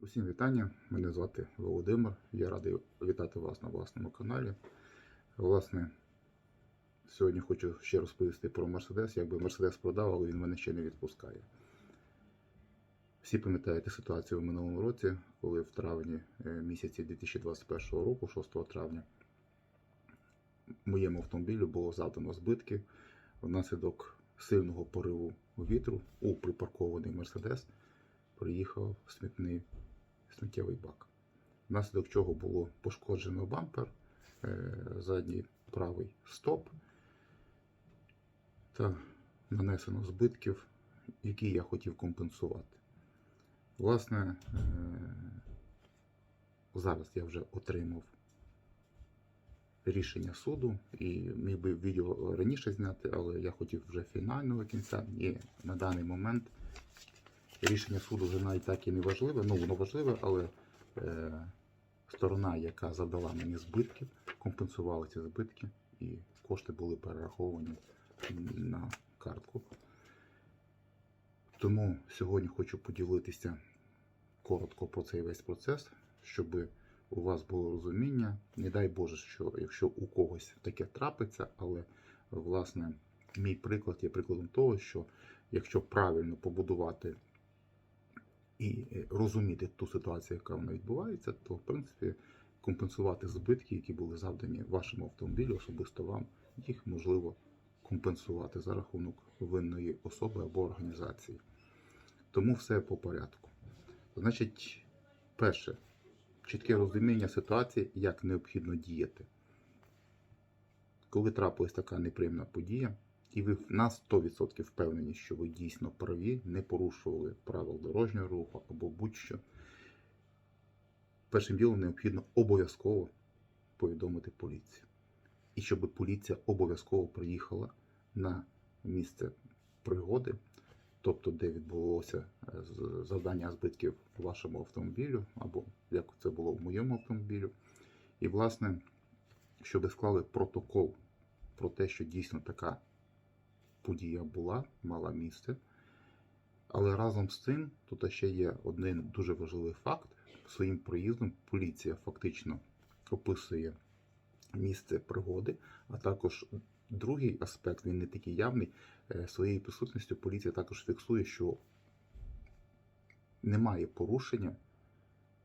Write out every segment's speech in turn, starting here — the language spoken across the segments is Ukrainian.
Усім вітання. Мене звати Володимир. Я радий вітати вас на власному каналі. Власне, сьогодні хочу ще розповісти про Мерседес. Якби Мерседес продав, але він мене ще не відпускає. Всі пам'ятаєте ситуацію в минулому році, коли в травні е, місяці 2021 року, 6 травня, моєму автомобілю було завдано збитки внаслідок сильного пориву вітру у припаркований Мерседес приїхав смітний сміттєвий бак. Внаслідок чого було пошкоджено бампер, е, задній правий стоп та нанесено збитків, які я хотів компенсувати. Власне, е, зараз я вже отримав рішення суду і міг би відео раніше зняти, але я хотів вже фінального кінця. І на даний момент рішення суду вже навіть так і не важливе. Ну, воно важливе, але е, сторона, яка завдала мені збитків, компенсувала ці збитки, і кошти були перераховані на картку. Тому сьогодні хочу поділитися коротко про цей весь процес, щоб у вас було розуміння. Не дай Боже, що якщо у когось таке трапиться, але власне мій приклад є прикладом того, що якщо правильно побудувати і е, розуміти ту ситуацію, яка вона відбувається, то в принципі компенсувати збитки, які були завдані вашому автомобілю, особисто вам, їх можливо компенсувати за рахунок винної особи або організації. Тому все по порядку. Значить, перше, чітке розуміння ситуації, як необхідно діяти. Коли трапилась така неприємна подія, і ви на 100% впевнені, що ви дійсно праві, не порушували правил дорожнього руху або будь-що, першим ділом необхідно обов'язково повідомити поліцію. І щоб поліція обов'язково приїхала на місце пригоди, тобто де відбулося е, завдання збитків вашому автомобілю, або як це було в моєму автомобілю. І, власне, щоб склали протокол про те, що дійсно така подія була, мала місце. Але разом з цим тут ще є один дуже важливий факт. Своїм проїздом поліція фактично описує місце пригоди, а також другий аспект, він не такий явний. е, Своєю присутністю поліція також фіксує, що немає порушення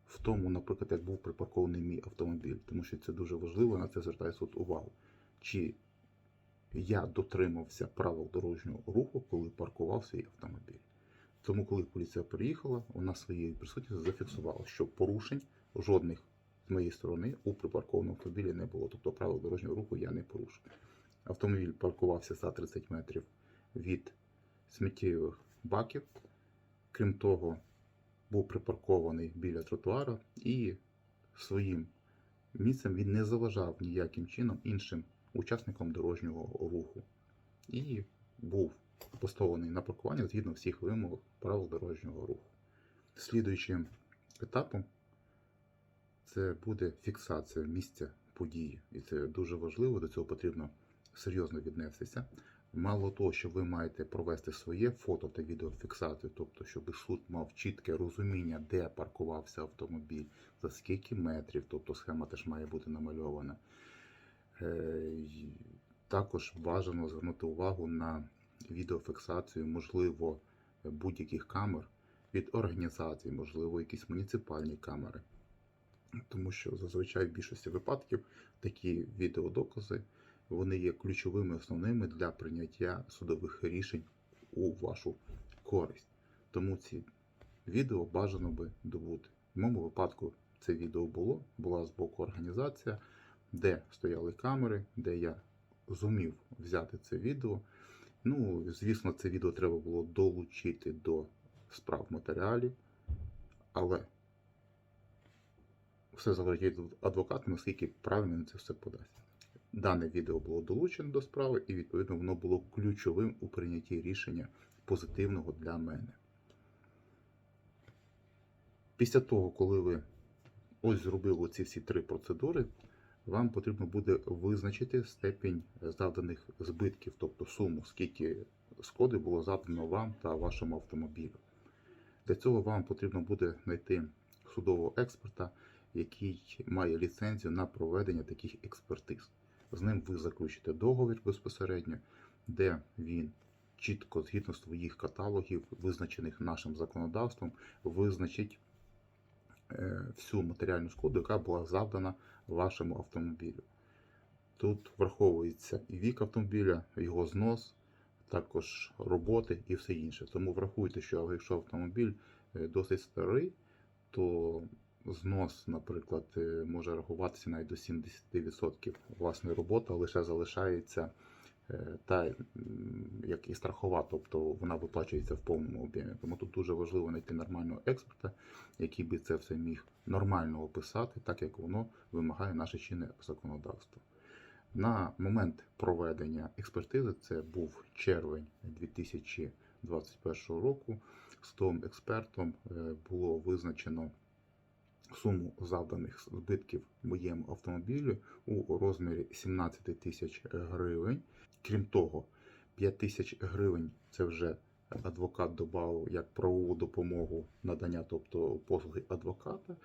в тому, наприклад, як був припаркований мій автомобіль, тому що це дуже важливо, на це звертає суд увагу. Чи я дотримався правил дорожнього руху, коли паркував свій автомобіль. Тому, коли поліція приїхала, вона своєю присутністю зафіксувала, що порушень жодних з моєї сторони у припаркованому автомобілі не було. Тобто правил дорожнього руху я не порушив. Автомобіль паркувався за 30 метрів від сміттєвих баків. Крім того, був припаркований біля тротуара і своїм місцем він не заважав ніяким чином іншим учасникам дорожнього руху і був поставлений на паркування згідно всіх вимог правил дорожнього руху. Слідуючим етапом це буде фіксація місця події, і це дуже важливо. До цього потрібно серйозно віднестися. Мало того, що ви маєте провести своє фото та відеофіксацію, тобто, щоб суд мав чітке розуміння, де паркувався автомобіль, за скільки метрів, тобто схема теж має бути намальована. Е, Також бажано звернути увагу на відеофіксацію, можливо, будь-яких камер від організацій, можливо, якісь муніципальні камери. Тому що зазвичай в більшості випадків такі відеодокази вони є ключовими основними для прийняття судових рішень у вашу користь. Тому ці відео бажано би добути. В моєму випадку це відео було, була з боку організація, де стояли камери, де я зумів взяти це відео. Ну, звісно, це відео треба було долучити до справ матеріалів, але все залежить від адвоката, наскільки правильно він це все подасть. Дане відео було долучено до справи, і відповідно воно було ключовим у прийнятті рішення позитивного для мене. Після того, коли ви ось зробили ці всі три процедури, вам потрібно буде визначити степінь завданих збитків, тобто суму, скільки шкоди було завдано вам та вашому автомобілю. Для цього вам потрібно буде знайти судового експерта, який має ліцензію на проведення таких експертиз. З ним ви заключите договір безпосередньо, де він чітко, згідно своїх каталогів, визначених нашим законодавством, визначить всю матеріальну шкоду, яка була завдана вашому автомобілю. Тут враховується і вік автомобіля, його знос, також роботи і все інше. Тому врахуйте, що якщо автомобіль е, досить старий, то знос, наприклад, е, може рахуватися навіть до 70% власної роботи, лише залишається е, та як і страхова, тобто вона виплачується в повному об'ємі. Тому тут дуже важливо знайти нормального експерта, який би це все міг нормально описати, так як воно вимагає наше чинне законодавство. На момент проведення експертизи, це був червень 2021 року, з том експертом е, було визначено суму завданих збитків моєму автомобілю у розмірі 17 тисяч гривень. Крім того, 5 тисяч гривень це вже адвокат додав як правову допомогу надання, тобто послуги адвоката.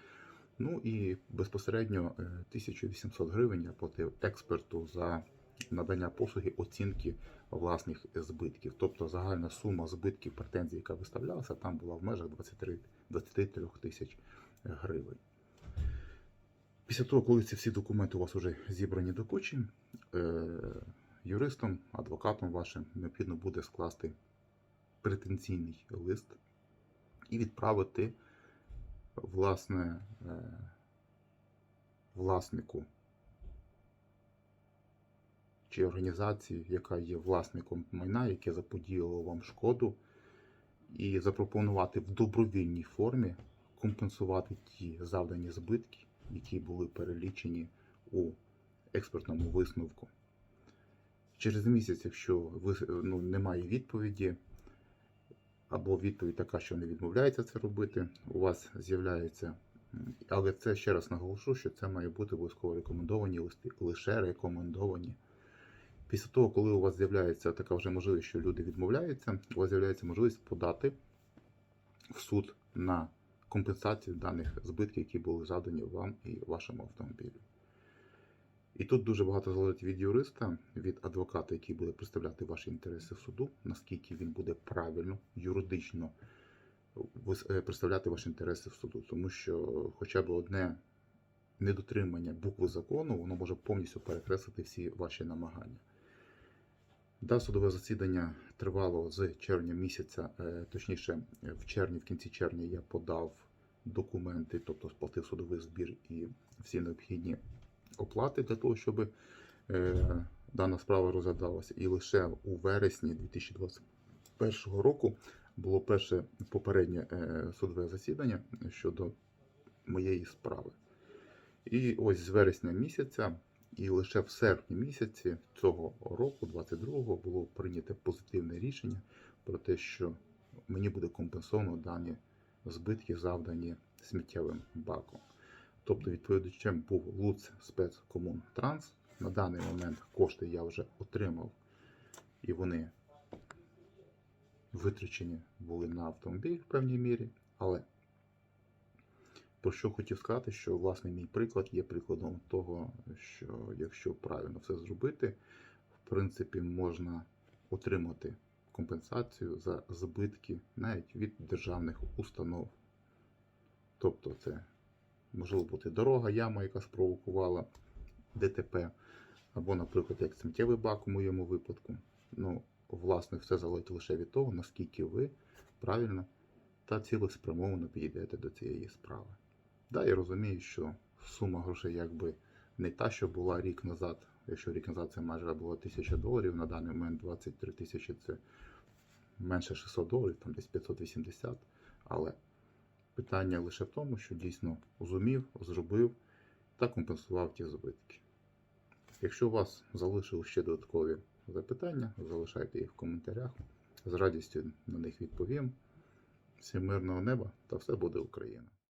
Ну і безпосередньо е, 1800 гривень я платив експерту за надання послуги оцінки власних збитків. Тобто загальна сума збитків претензій, яка виставлялася, там була в межах 23, 23 тисяч гривень. Після того, коли ці всі документи у вас вже зібрані до кучі, е, юристом, адвокатом вашим необхідно буде скласти претензійний лист і відправити власне е, власнику чи організації, яка є власником майна, яке заподіяло вам шкоду, і запропонувати в добровільній формі компенсувати ті завдані збитки, які були перелічені у експертному висновку. Через місяць, якщо ви, ну, немає відповіді, або відповідь така, що не відмовляється це робити, у вас з'являється. Але це ще раз наголошу, що це має бути обов'язково рекомендовані листи, лише рекомендовані. Після того, коли у вас з'являється така вже можливість, що люди відмовляються, у вас з'являється можливість подати в суд на компенсацію даних збитків, які були завдані вам і вашому автомобілю. І тут дуже багато залежить від юриста, від адвоката, який буде представляти ваші інтереси в суду, наскільки він буде правильно, юридично е, представляти ваші інтереси в суду. Тому що хоча б одне недотримання букви закону, воно може повністю перекреслити всі ваші намагання. Да, судове засідання тривало з червня місяця, е, точніше, е, в червні, в кінці червня я подав документи, тобто сплатив судовий збір і всі необхідні оплати для того, щоб е, дана справа розглядалася. І лише у вересні 2021 року було перше попереднє е, судове засідання щодо моєї справи. І ось з вересня місяця, і лише в серпні місяці цього року, 22-го, було прийнято позитивне рішення про те, що мені буде компенсовано дані збитки, завдані сміттєвим баком. Тобто відповідачем був Луц Спецкомунтранс. На даний момент кошти я вже отримав, і вони витрачені були на автомобіль в певній мірі. Але про що хотів сказати, що власне мій приклад є прикладом того, що якщо правильно все зробити, в принципі, можна отримати компенсацію за збитки навіть від державних установ. Тобто це можливо бути дорога, яма, яка спровокувала ДТП, або, наприклад, як сміттєвий бак у моєму випадку. Ну, власне, все залежить лише від того, наскільки ви правильно та цілеспрямовано підійдете до цієї справи. Да, я розумію, що сума грошей якби не та, що була рік назад. Якщо рік назад це майже було 1000 доларів, на даний момент 23 тисячі це менше 600 доларів, там десь 580. Але питання лише в тому, що дійсно зумів, зробив та компенсував ті збитки. Якщо у вас залишили ще додаткові запитання, залишайте їх в коментарях. З радістю на них відповім. Всім мирного неба та все буде Україна!